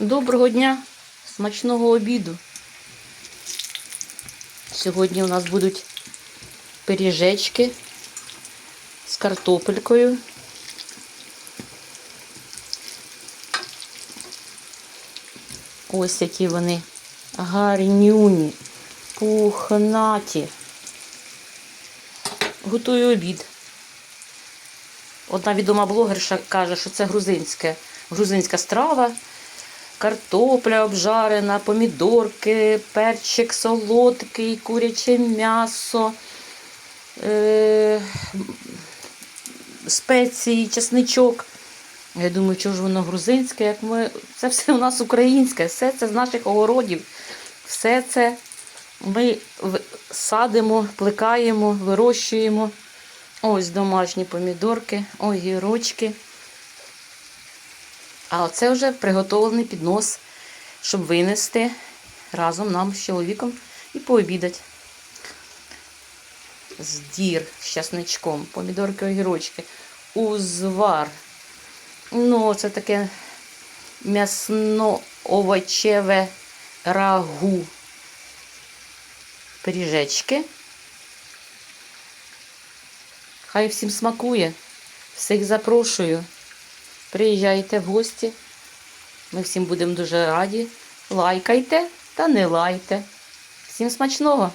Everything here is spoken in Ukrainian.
Доброго дня, смачного обіду. Сьогодні у нас будуть пиріжечки з картопелькою. Ось які вони гарнюні, пухнаті. Готую обід. Одна відома блогерша каже, що це грузинське, грузинська страва. Картопля обжарена, помідорки, перчик солодкий, куряче м'ясо, е- спеції, чесничок. Я думаю, чого ж воно грузинське, як ми. Це все у нас українське, все це з наших огородів. Все це ми садимо, плекаємо, вирощуємо. Ось домашні помідорки, огірочки. А оце вже приготовлений піднос, щоб винести разом нам з чоловіком і пообідати. Здір з часничком, помідорки, огірочки, узвар. Ну, це таке м'ясно-овочеве рагу. Пиріжечки. Хай всім смакує. Всіх запрошую. Приїжджайте в гості. Ми всім будемо дуже раді. Лайкайте та не лайте. Всім смачного!